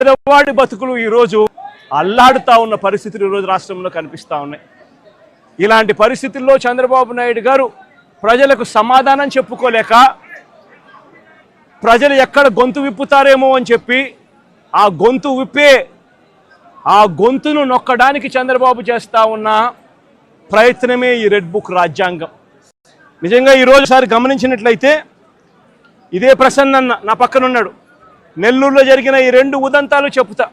పేదవాడి బతుకులు ఈరోజు అల్లాడుతా ఉన్న పరిస్థితులు ఈరోజు రాష్ట్రంలో కనిపిస్తా ఉన్నాయి. ఇలాంటి పరిస్థితుల్లో చంద్రబాబు నాయుడు గారు ప్రజలకు సమాధానం చెప్పుకోలేక ప్రజలు ఎక్కడ గొంతు విప్పుతారేమో అని చెప్పి ఆ గొంతు విప్పే ఆ గొంతును నొక్కడానికి చంద్రబాబు చేస్తూ ఉన్న ప్రయత్నమే ఈ రెడ్ బుక్ రాజ్యాంగం. నిజంగా ఈరోజు సారి గమనించినట్లయితే ఇదే ప్రసన్న నా పక్కనున్నాడు. నెల్లూరులో జరిగిన ఈ రెండు ఉదంతాలు చెప్తా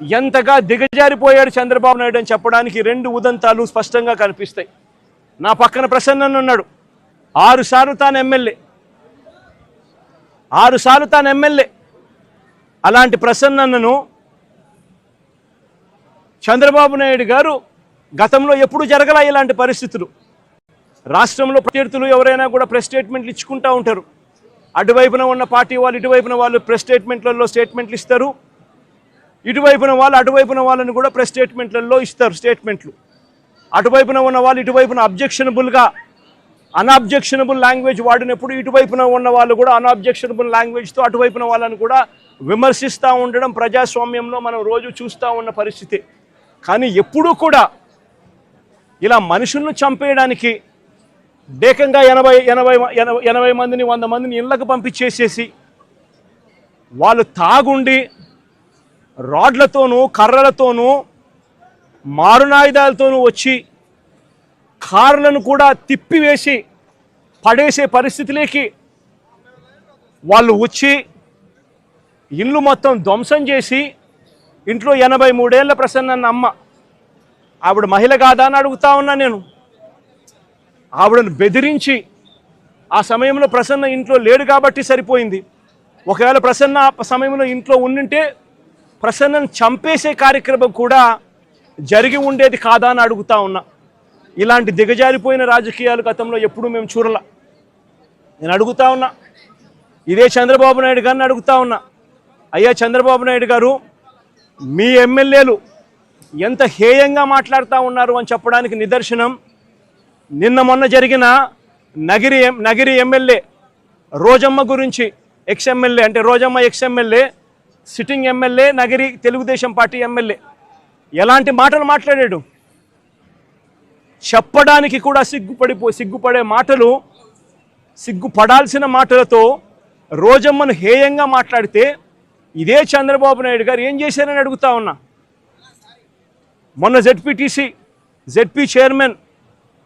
ఎంతగా దిగజారిపోయాడు చంద్రబాబు నాయుడు అని చెప్పడానికి రెండు ఉదంతాలు స్పష్టంగా కనిపిస్తాయి. నా పక్కన ప్రసన్నన్ ఉన్నాడు. ఆరుసార్లు తాను ఎమ్మెల్యే. ఆరుసార్లు తాను ఎమ్మెల్యే. అలాంటి ప్రసన్నను చంద్రబాబు నాయుడు గారు గతంలో ఎప్పుడు జరగలా ఇలాంటి పరిస్థితులు. రాష్ట్రంలో ప్రత్యర్థులు ఎవరైనా కూడా ప్రెస్ స్టేట్మెంట్లు ఇచ్చుకుంటూ ఉంటారు. అటువైపున ఉన్న పార్టీ వాళ్ళు ఇటువైపున వాళ్ళు ప్రెస్ స్టేట్మెంట్లలో స్టేట్మెంట్లు ఇస్తారు. ఇటువైపున వాళ్ళు అటువైపున వాళ్ళని కూడా ప్రెస్ స్టేట్మెంట్లలో ఇస్తారు స్టేట్మెంట్లు అటువైపున ఉన్న వాళ్ళు ఇటువైపున అబ్జెక్షనబుల్గా అన్అబ్జెక్షనబుల్ లాంగ్వేజ్ వాడినప్పుడు ఇటువైపున ఉన్న వాళ్ళు కూడా అన్అబ్జెక్షనబుల్ లాంగ్వేజ్తో అటువైపున వాళ్ళని కూడా విమర్శిస్తూ ఉండడం ప్రజాస్వామ్యంలో మనం రోజు చూస్తూ ఉన్న పరిస్థితి. కానీ ఎప్పుడూ కూడా ఇలా మనుషులను చంపేయడానికి ఏకంగా ఎనభై ఎనభై ఎనభై ఎనభై మందిని వంద మందిని ఇళ్ళకు పంపించేసేసి వాళ్ళు తాగుండి రాడ్లతోనూ కర్రలతోనూ మారునాయుధాలతోనూ వచ్చి కార్లను కూడా తిప్పివేసి పడేసే పరిస్థితిలోకి వాళ్ళు వచ్చి ఇల్లు మొత్తం ధ్వంసం చేసి ఇంట్లో ఎనభై మూడేళ్ళ ప్రసన్న అమ్మ ఆవిడ మహిళ కాదా? అని అడుగుతా ఉన్నా నేను. ఆవిడను బెదిరించి ఆ సమయంలో ప్రసన్న ఇంట్లో లేడు కాబట్టి సరిపోయింది. ఒకవేళ ప్రసన్న ఆ సమయంలో ఇంట్లో ఉండింటే ప్రసన్నను చంపేసే కార్యక్రమం కూడా జరిగి ఉండేది కాదా అని అడుగుతా ఉన్నా. ఇలాంటి దిగజారిపోయిన రాజకీయాలు గతంలో ఎప్పుడూ మేము చూడలా. నేను అడుగుతా ఉన్నా. ఇదే చంద్రబాబు నాయుడు గారిని అడుగుతా ఉన్నా. అయ్యా చంద్రబాబు నాయుడు గారు మీ ఎమ్మెల్యేలు ఎంత హేయంగా మాట్లాడుతూ ఉన్నారు అని చెప్పడానికి నిదర్శనం నిన్న మొన్న జరిగిన నగిరి ఎం- నగిరి ఎమ్మెల్యే రోజమ్మ గురించి ఎక్స్ ఎమ్మెల్యే అంటే Rojamma ex MLA sitting MLA Nagari Telugu Desam party MLA. ఎలాంటి మాటలు మాట్లాడాడు? చెప్పడానికి కూడా సిగ్గుపడిపో సిగ్గుపడే మాటలు సిగ్గుపడాల్సిన మాటలతో రోజమ్మను హేయంగా మాట్లాడితే ఇదే చంద్రబాబు నాయుడు గారు ఏం చేశారని అడుగుతా ఉన్నా. మొన్న ZPTC ZP chairman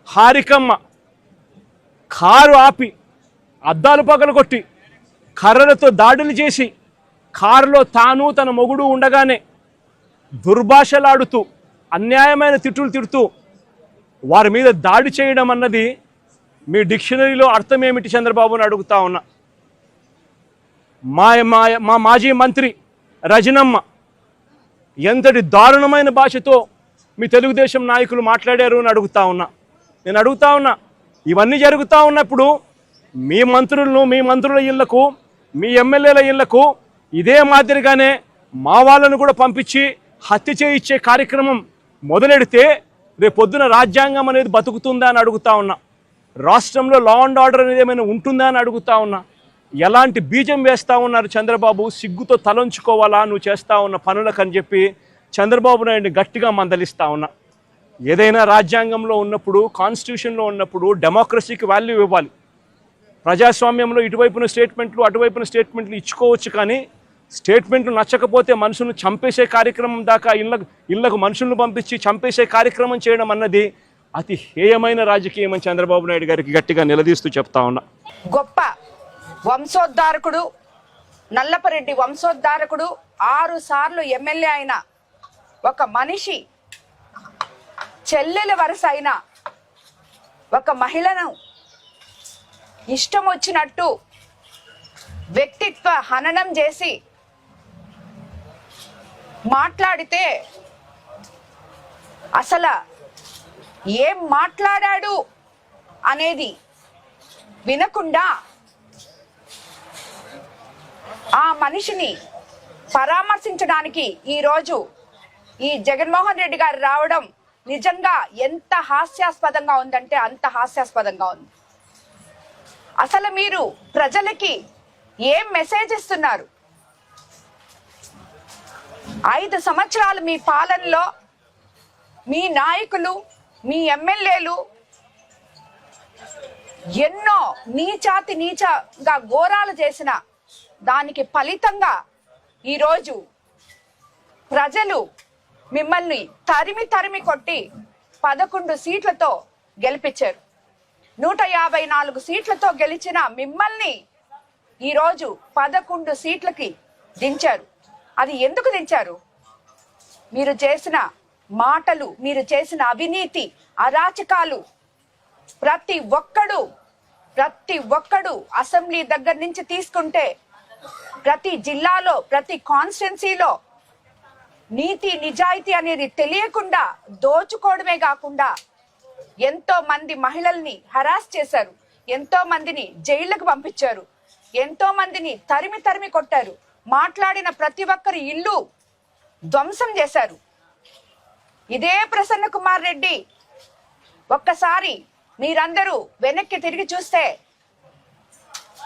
Harikamma car ఆపి అద్దాలు పగలగొట్టి కర్రలతో దాడులు చేసి కారులో తాను తన మొగుడు ఉండగానే దుర్భాషలాడుతూ అన్యాయమైన తిట్టులు తిడుతూ వారి మీద దాడి చేయడం అన్నది మీ డిక్షనరీలో అర్థం ఏమిటి చంద్రబాబును అడుగుతా ఉన్నా. మా మా మా మాజీ మంత్రి రజనమ్మ ఎంతటి దారుణమైన భాషతో మీ తెలుగుదేశం నాయకులు మాట్లాడారు అని అడుగుతా ఉన్నా. నేను అడుగుతా ఉన్నా ఇవన్నీ జరుగుతూ ఉన్నప్పుడు మీ మంత్రులను మీ మంత్రుల ఇళ్ళకు మీ ఎమ్మెల్యేల ఇళ్ళకు ఇదే మాదిరిగానే మా వాళ్ళను కూడా పంపించి హత్య చేయించే కార్యక్రమం మొదలెడితే రేపొద్దున రాజ్యాంగం అనేది బతుకుతుందా అని అడుగుతా ఉన్నా. రాష్ట్రంలో లా అండ్ ఆర్డర్ అనేది ఏమైనా ఉంటుందా అని అడుగుతా ఉన్నా. ఎలాంటి బీజం వేస్తా ఉన్నారు చంద్రబాబు? సిగ్గుతో తలంచుకోవాలా? నువ్వు చేస్తా ఉన్న పనులకు అని చెప్పి చంద్రబాబు నాయుడిని గట్టిగా మందలిస్తూ ఉన్నా. ఏదైనా రాజ్యాంగంలో ఉన్నప్పుడు కాన్స్టిట్యూషన్లో ఉన్నప్పుడు డెమోక్రసీకి వాల్యూ ఇవ్వాలి. ప్రజాస్వామ్యంలో ఇటువైపున స్టేట్మెంట్లు అటువైపున స్టేట్మెంట్లు ఇచ్చుకోవచ్చు కానీ స్టేట్మెంట్లు నచ్చకపోతే మనుషులను చంపేసే కార్యక్రమం దాకా ఇళ్ళకు ఇళ్ళకు మనుషులను పంపించి చంపేసే కార్యక్రమం చేయడం అన్నది అతి హేయమైన రాజకీయం అని చంద్రబాబు నాయుడు గారికి గట్టిగా నిలదీస్తూ చెప్తా ఉన్నా. గొప్ప వంశోద్ధారకుడు నల్లపరెడ్డి వంశోద్ధారకుడు ఆరు సార్లు ఎమ్మెల్యే అయిన ఒక మనిషి చెల్లెల వరుస అయిన ఒక మహిళను ఇష్టం వచ్చినట్టు వ్యక్తిత్వ హననం చేసి మాట్లాడితే అసలు ఏం మాట్లాడాడు అనేది వినకుండా ఆ మనిషిని పరామర్శించడానికి ఈరోజు ఈ జగన్మోహన్ రెడ్డి గారు రావడం నిజంగా ఎంత హాస్యాస్పదంగా ఉందంటే అంత హాస్యాస్పదంగా ఉంది. అసలు మీరు ప్రజలకి ఏం మెసేజ్ ఇస్తున్నారు? ఐదు సంవత్సరాలు మీ పాలనలో మీ నాయకులు మీ ఎమ్మెల్యేలు ఎన్నో నీచాతి నీచగా ఘోరాలు చేసిన దానికి ఫలితంగా ఈరోజు ప్రజలు మిమ్మల్ని తరిమి తరిమి కొట్టి పదకొండు సీట్లతో గెలిపించారు. నూట యాభై నాలుగు సీట్లతో గెలిచిన మిమ్మల్ని ఈరోజు పదకొండు సీట్లకి దించారు. అది ఎందుకు దించారు? మీరు చేసిన మాటలు మీరు చేసిన అవినీతి అరాచకాలు ప్రతి ఒక్కడు ప్రతి ఒక్కడు అసెంబ్లీ దగ్గర నుంచి తీసుకుంటే ప్రతి జిల్లాలో ప్రతి కాన్స్టిట్యున్సీలో నీతి నిజాయితీ అనేది తెలియకుండా దోచుకోవడమే కాకుండా ఎంతో మంది మహిళల్ని హరాస్ చేశారు. ఎంతో మందిని జైళ్ళకు పంపించారు. ఎంతో మందిని తరిమి తరిమి కొట్టారు. మాట్లాడిన ప్రతి ఒక్కరి ఇల్లు ధ్వంసం చేశారు. ఇదే ప్రసన్న కుమార్ రెడ్డి. ఒక్కసారి మీరందరూ వెనక్కి తిరిగి చూస్తే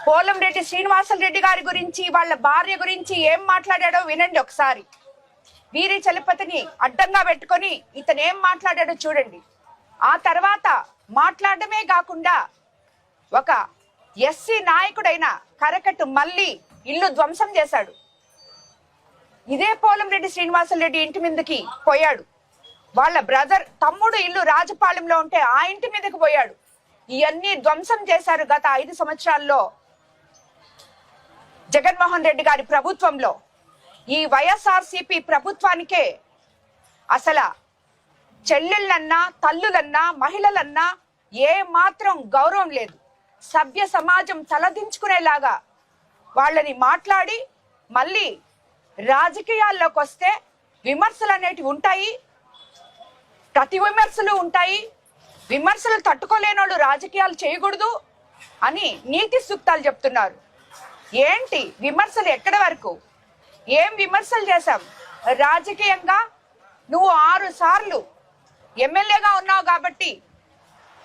పోలంరెడ్డి శ్రీనివాసల్ రెడ్డి గారి గురించి వాళ్ళ భార్య గురించి ఏం మాట్లాడాడో వినండి ఒకసారి. వీరి చలపతిని అడ్డంగా పెట్టుకొని ఇతనేం మాట్లాడాడో చూడండి. ఆ తర్వాత మాట్లాడమే కాకుండా ఒక ఎస్సీ నాయకుడైన కరకట్టు మళ్ళీ ఇల్లు ధ్వంసం చేశాడు. ఇదే పోలంరెడ్డి శ్రీనివాసరెడ్డి ఇంటి మీదకి పోయాడు. వాళ్ళ బ్రదర్ తమ్ముడు ఇల్లు రాజపాలెంలో ఉంటే ఆ ఇంటి మీదకి పోయాడు. ఇవన్నీ ధ్వంసం చేశారు గత ఐదు సంవత్సరాల్లో జగన్మోహన్ రెడ్డి గారి ప్రభుత్వంలో. ఈ వైఎస్ఆర్సిపి ప్రభుత్వానికే అసలు చెల్లెళ్ళన్నా తల్లులన్నా మహిళలన్నా ఏ మాత్రం గౌరవం లేదు. సభ్య సమాజం తలదించుకునేలాగా వాళ్ళని మాట్లాడి మళ్ళీ రాజకీయాల్లోకి వస్తే విమర్శలు అనేటివి ఉంటాయి ప్రతి విమర్శలు ఉంటాయి విమర్శలు తట్టుకోలేనోళ్ళు రాజకీయాలు చేయకూడదు అని నీతి సూక్తాలు చెప్తున్నారు. ఏంటి? విమర్శలు ఎక్కడి వరకు? ఏం విమర్శలు చేశాం? రాజకీయంగా నువ్వు ఆరు సార్లు ఎమ్మెల్యేగా ఉన్నావు కాబట్టి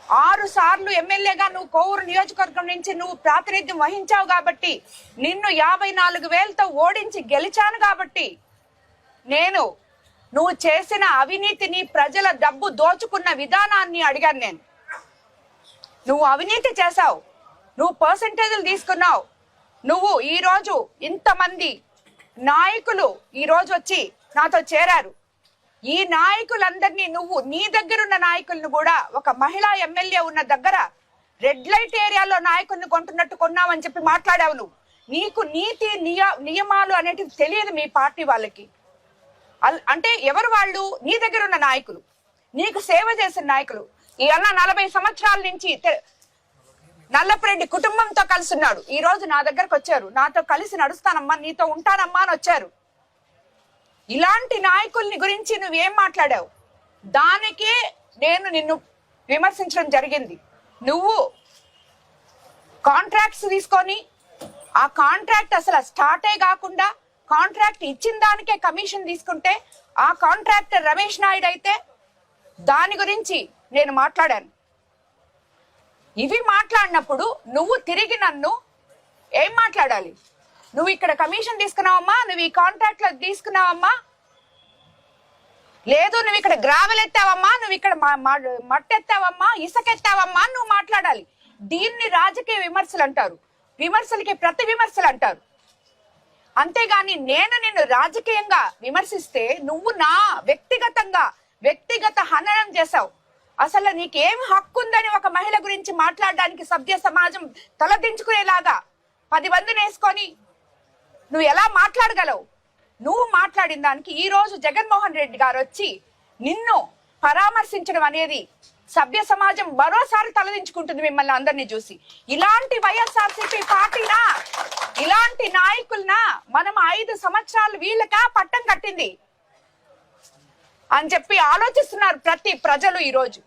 ఆరు సార్లు ఎమ్మెల్యేగా నువ్వు కోవూరు నియోజకవర్గం నుంచి నువ్వు ప్రాతినిధ్యం వహించావు కాబట్టి నిన్ను యాభై నాలుగు వేలతో ఓడించి గెలిచాను కాబట్టి నేను నువ్వు చేసిన అవినీతిని ప్రజల డబ్బు దోచుకున్న విధానాన్ని అడిగాను నేను. నువ్వు అవినీతి చేశావు. నువ్వు పర్సంటేజ్లు తీసుకున్నావు. నువ్వు ఈరోజు ఇంతమంది నాయకులు ఈ రోజు వచ్చి నాతో చేరారు. ఈ నాయకులందరినీ నువ్వు నీ దగ్గరున్న నాయకులను కూడా ఒక మహిళా ఎమ్మెల్యే ఉన్న దగ్గర రెడ్ లైట్ ఏరియాలో నాయకుల్ని కొంటున్నట్టు కొన్నావని చెప్పి మాట్లాడావు నువ్వు. నీకు నీతి నియ నియమాలు అనేటివి తెలియదు మీ పార్టీ వాళ్ళకి. అల్- అంటే ఎవరు వాళ్ళు? నీ దగ్గర ఉన్న నాయకులు. నీకు సేవ చేసిన నాయకులు. ఈ అన్న నలభై సంవత్సరాల నుంచి నల్లపురెడ్డి కుటుంబంతో కలిసి ఉన్నాడు ఈ రోజు నా దగ్గరకు వచ్చారు. నాతో కలిసి నడుస్తానమ్మా నీతో ఉంటానమ్మా అని వచ్చారు. ఇలాంటి నాయకుల్ని గురించి నువ్వేం మాట్లాడావు? దానికే నేను నిన్ను విమర్శించడం జరిగింది. నువ్వు కాంట్రాక్ట్స్ తీసుకొని ఆ కాంట్రాక్ట్ అసలు స్టార్టే కాకుండా కాంట్రాక్ట్ ఇచ్చిన దానికే కమిషన్ తీసుకుంటే ఆ కాంట్రాక్టర్ రమేష్ నాయుడు అయితే దాని గురించి నేను మాట్లాడాను. ఇవి మాట్లాడినప్పుడు నువ్వు తిరిగి నన్ను ఏం మాట్లాడాలి? నువ్వు ఇక్కడ కమిషన్ తీసుకున్నావమ్మా నువ్వు ఈ కాంట్రాక్ట్లో తీసుకున్నావమ్మా? లేదు నువ్వు ఇక్కడ గ్రావెల్ ఎత్తావమ్మా నువ్వు ఇక్కడ మట్టెత్తావమ్మా ఇసుకెత్తావమ్మా నువ్వు మాట్లాడాలి. దీన్ని రాజకీయ విమర్శలు అంటారు. విమర్శలకి ప్రతి విమర్శలు అంటారు. అంతేగాని నేను నిన్ను రాజకీయంగా విమర్శిస్తే నువ్వు నా వ్యక్తిగతంగా వ్యక్తిగత హననం చేశావు. అసలు నీకేం హక్కు ఉందని ఒక మహిళ గురించి మాట్లాడడానికి సభ్య సమాజం తలదించుకునేలాగా పది మందిని వేసుకొని నువ్వు ఎలా మాట్లాడగలవు? నువ్వు మాట్లాడిన దానికి ఈ రోజు జగన్మోహన్ రెడ్డి గారు వచ్చి నిన్ను పరామర్శించడం అనేది సభ్య సమాజం మరోసారి తలదించుకుంటుంది మిమ్మల్ని అందరినీ చూసి. ఇలాంటి వైఎస్ఆర్సీపీ పార్టీనా? ఇలాంటి నాయకులనా? మనం ఐదు సంవత్సరాలు వీళ్ళకా పట్టం కట్టింది. అని చెప్పి ఆలోచిస్తున్నారు ప్రతి ప్రజలు ఈ రోజు